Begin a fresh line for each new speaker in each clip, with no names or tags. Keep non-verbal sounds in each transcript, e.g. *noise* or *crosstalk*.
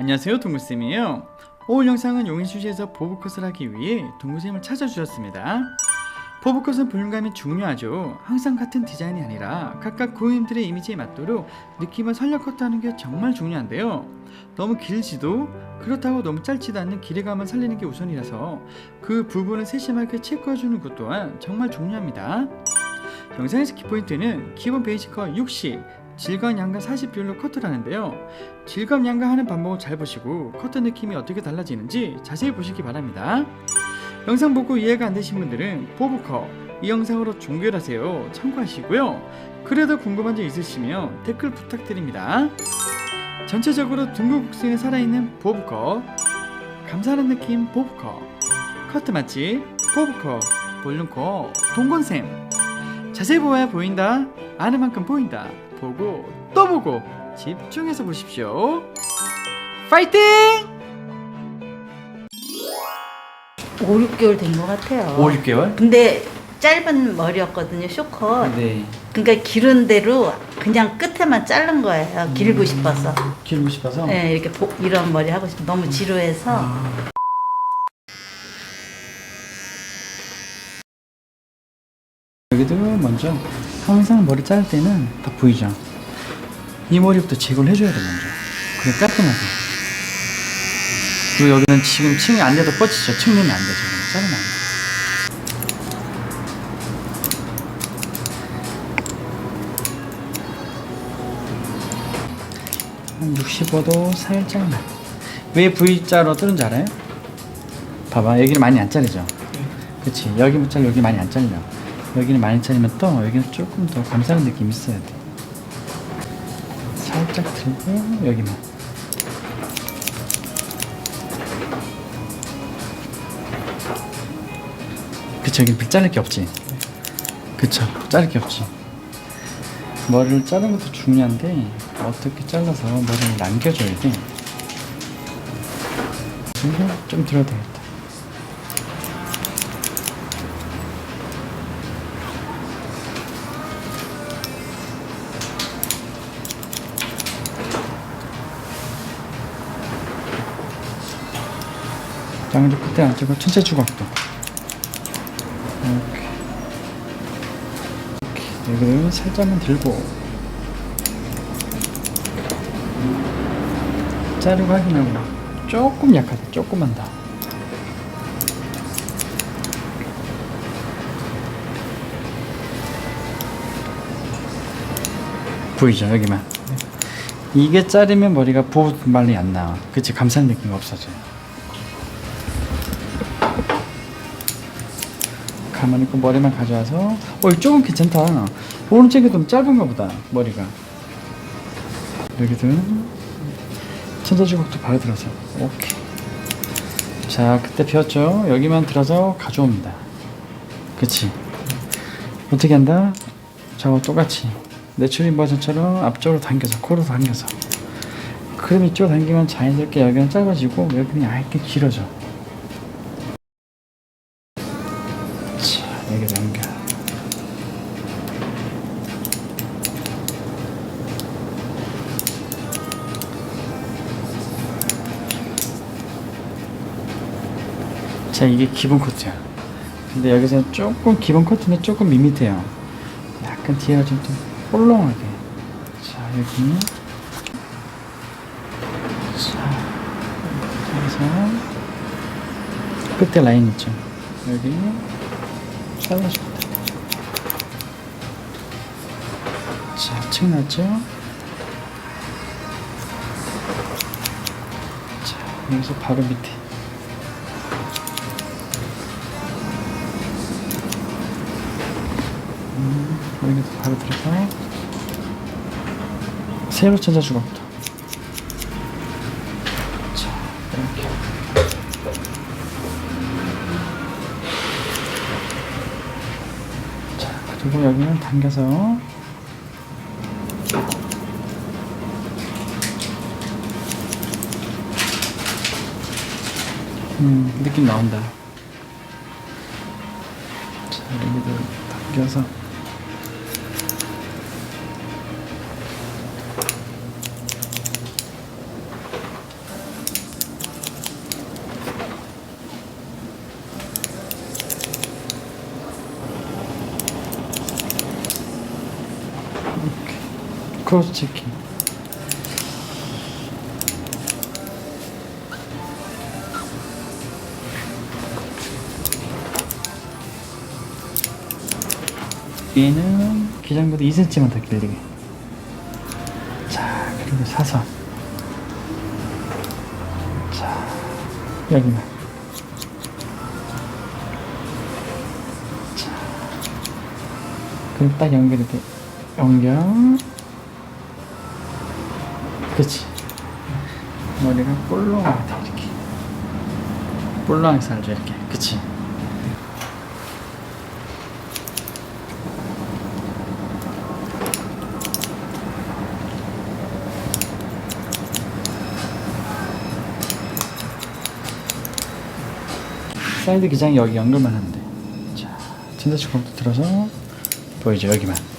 안녕하세요 동구쌤이에요. 오늘 영상은 용인수지에서 보브컷을 하기 위해 동구쌤을 찾아주셨습니다. 보브컷은 볼륨감이 중요하죠. 항상 같은 디자인이 아니라 각각 고객님들의 이미지에 맞도록 느낌을 살려 컷하는 게 정말 중요한데요. 너무 길지도 그렇다고 너무 짧지도 않는 길이감을 살리는 게 우선이라서 그 부분을 세심하게 체크해주는 것 또한 정말 중요합니다. 영상에서 키포인트는 기본 베이직 컷 60, 질감 양감 40 비율로 커트를 하는데요. 질감 양감 하는 방법을 잘 보시고 커트 느낌이 어떻게 달라지는지 자세히 보시기 바랍니다. 영상 보고 이해가 안 되신 분들은 보브컷 이 영상으로 종결하세요. 참고하시고요. 그래도 궁금한 점 있으시면 댓글 부탁드립니다. 전체적으로 둥근 곡선에 살아있는 보브컷 감사하는 느낌 보브컷 커트 맛집 보브컷 볼륨컷 동건샘 자세히 보아야 보인다. 아는 만큼 보인다. 보고 또 보고 집중해서 보십시오. 파이팅!
5, 6개월 된 것 같아요.
5, 6개월?
근데 짧은 머리였거든요, 쇼컷.
네.
그러니까 기른 대로 그냥 끝에만 자른 거예요. 길고 싶어서.
기르고 싶어서.
네, 이렇게 보- 이런 머리 하고 싶어. 너무 지루해서.
아. 여기도 먼저 항상 머리 자를 때는 다 보이죠. 이 머리부터 제거를 해줘야 돼 먼저. 그래 깔끔하게. 그리고 여기는 지금 층이 안 돼도 뻗치죠. 층 내면 안 돼. 지금 자르면 안 돼. 한 65도 살짝만. 왜 V자로 뜨는지 알아요? 봐봐 여기는 많이 안 자르죠? 그치 여기만 잘라 여기 많이 안 잘려 여기는 많이 자르면 또 여기는 조금 더 감싸는 느낌이 있어야 돼. 살짝 들고 여기만. 그쵸 빗 자를 게 없지? 그쵸 자를 게 없지. 머리를 자르는 것도 중요한데 어떻게 잘라서 머리를 남겨줘야 돼? 좀 들어도 되겠다. 양쪽 끝에 안 찍고 천체 주걱도. 이렇게. 여기를 살짝만 들고. 자르고 확인하고. 조금 약하다. 조금만 더. 보이죠 여기만 이게 자르면 머리가 보분말이 안 나와 그치 감싼 느낌 없어져요 가만히 있고 머리만 가져와서 어 조금 괜찮다. 오른쪽이 좀 짧은가 보다 머리가. 여기도 천자주걱도 바로 들어서. 오케이. 자 그때 배웠죠? 여기만 들어서 가져옵니다. 그치? 어떻게 한다? 저거 똑같이. 내추린 버전처럼 앞쪽으로 당겨서 코로 당겨서. 그럼 이쪽으로 당기면 자연스럽게 여기는 짧아지고 여기는 얇게 길어져 여기 당겨 자 이게 기본 코트야. 근데 여기서 조금 기본 코트는 조금 밋밋해요. 약간 뒤에가 좀, 좀 볼롱하게. 자 여기. 자 여기서 끝에 라인 있죠? 여기 잘라줍니다. 자층 났죠? 자 여기서 바로 밑에. 여기도 바로 들어서. 새로 찾아 주걱 그리고 여기는 당겨서. 음 느낌 나온다. 자 여기도 당겨서 크로스 체킹. 얘는 기장보다 2cm만 더 길게. 자, 그리고 사선. 자, 여기만. 자, 그리고 딱 연결이 돼. 연결. 그치. 머리가 돼, 이렇게. 볼록하게 살죠, 이렇게. 그치. 사이드 기장이 여기 연결만 하면 돼. 자, 진다치 컴퓨터 들어서 보이죠 여기만.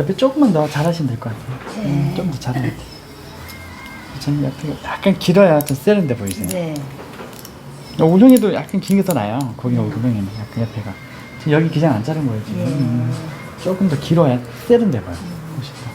옆에 조금만 더 잘하시면 될 것 같아요. 음, 좀더 잘하면 돼. 저는 약간, 약간 길어야 좀 세련돼 보이세요.
네.
우렁이도 약간 긴 게 더 나아요. 거기가 우렁이는 약간 옆에가. 지금 여기 기장 안 자른 거예요 지금.
예.
음, 조금 더 길어야 세련돼 보여. 훨씬 더.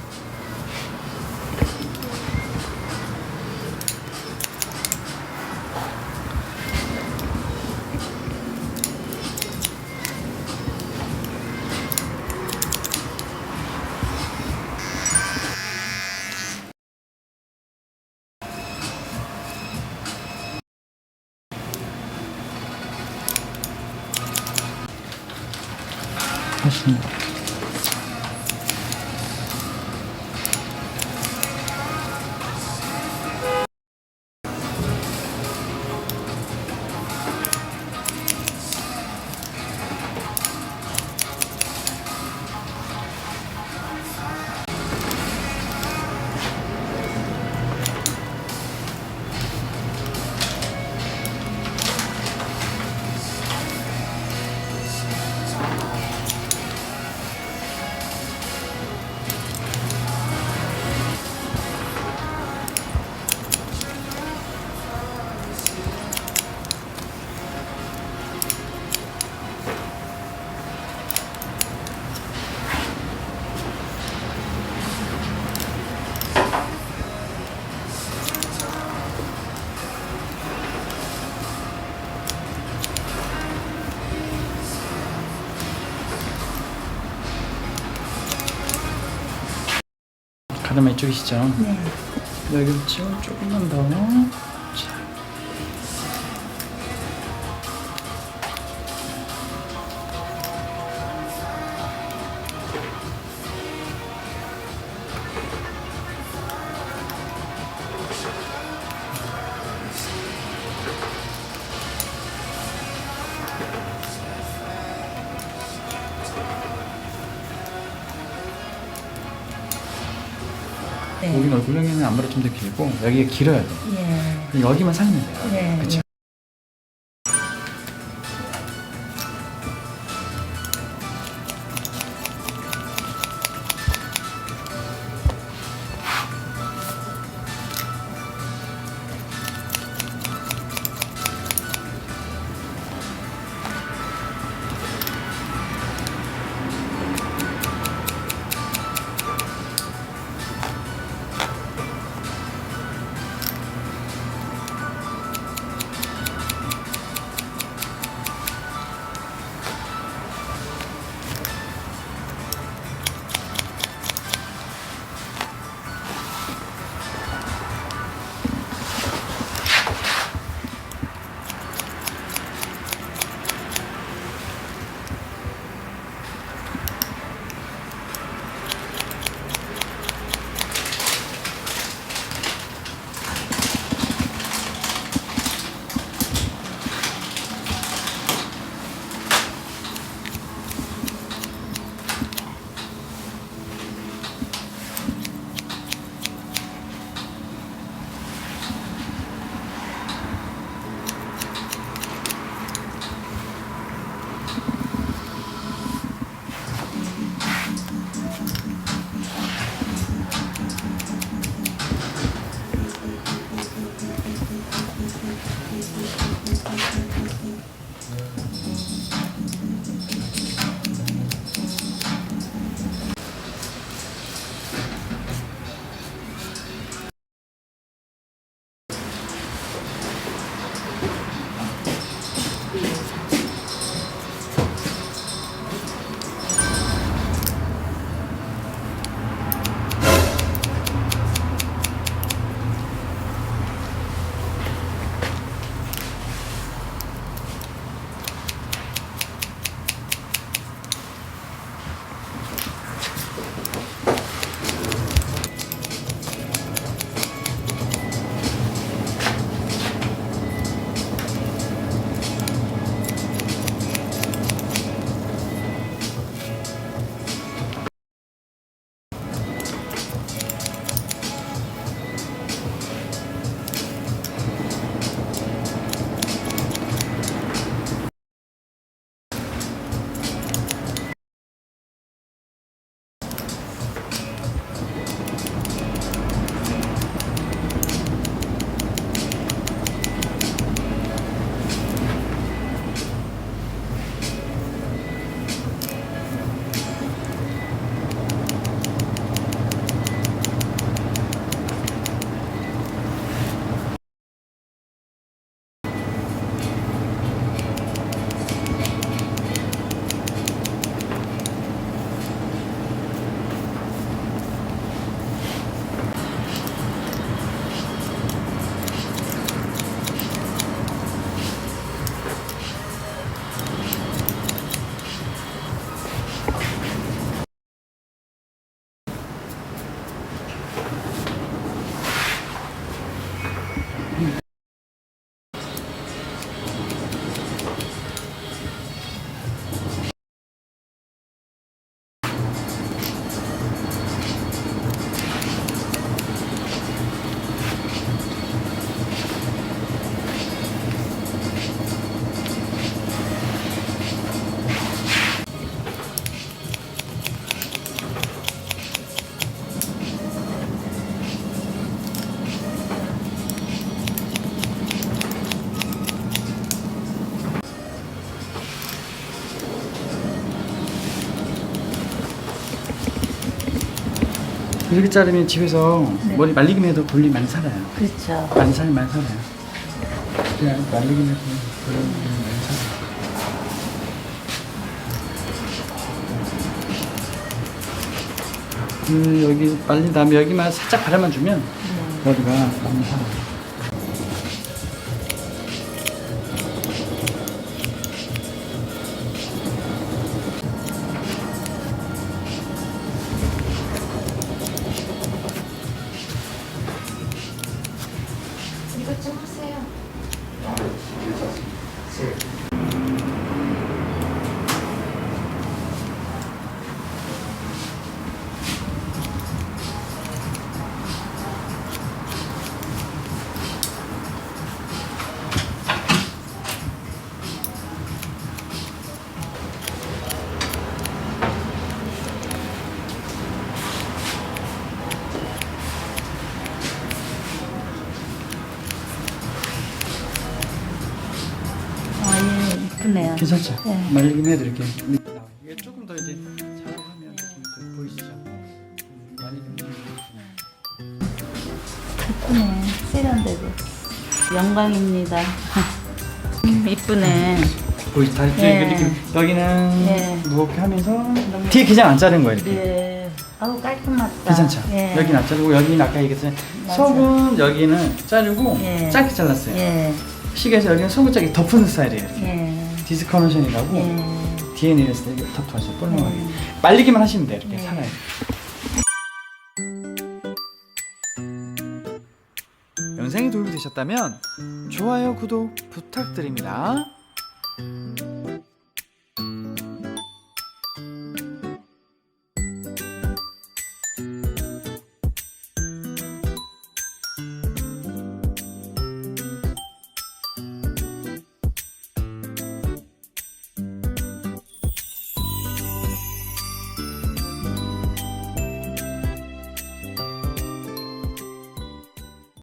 더. 가르마 이쪽이시죠?
네.
여기 치고 조금만 더.
네.
여기는 얼굴형에는 아무래도 좀 더 길고 여기가 길어야 돼.
예.
여기만 살면 돼요.
네.
그쵸? 이렇게 자르면 집에서
네.
머리 말리기만 해도 볼일 많이 살아요.
그렇죠.
많이 살 많이 살아요. 그냥 말리기만 해도 볼일 많이 살아요. 그 여기 말린 다음에 여기만 살짝 바람만 주면 머리가 많이 살아요. 괜찮죠?
네.
말리기만 해도 이렇게 이렇게. 이게 조금 더 이제 잘 하면 느낌이 더 보이시죠? 해도
이쁘네. 세련되고. 영광입니다. 음, *laughs* 이쁘네.
보이 다 이렇게
예.
느낌. 여기는
예.
누렇게 하면서 뒤에 기장 안 자른 거예요 이렇게.
네. 아우 깔끔하다.
괜찮죠?
예.
여기는 안 자르고 여기는 아까 얘기했잖아요.
맞아.
속은 여기는 자르고
예.
짧게 잘랐어요.
예.
시계에서 여기는 속은 짧게 덮는 스타일이에요. 이렇게.
예.
뒤에 내렸을 때 이렇게 덮어서 볼록하게
예.
말리기만 하시면 돼요. 이렇게
예.
살아요. 영상이 도움이 되셨다면 좋아요, 구독 부탁드립니다.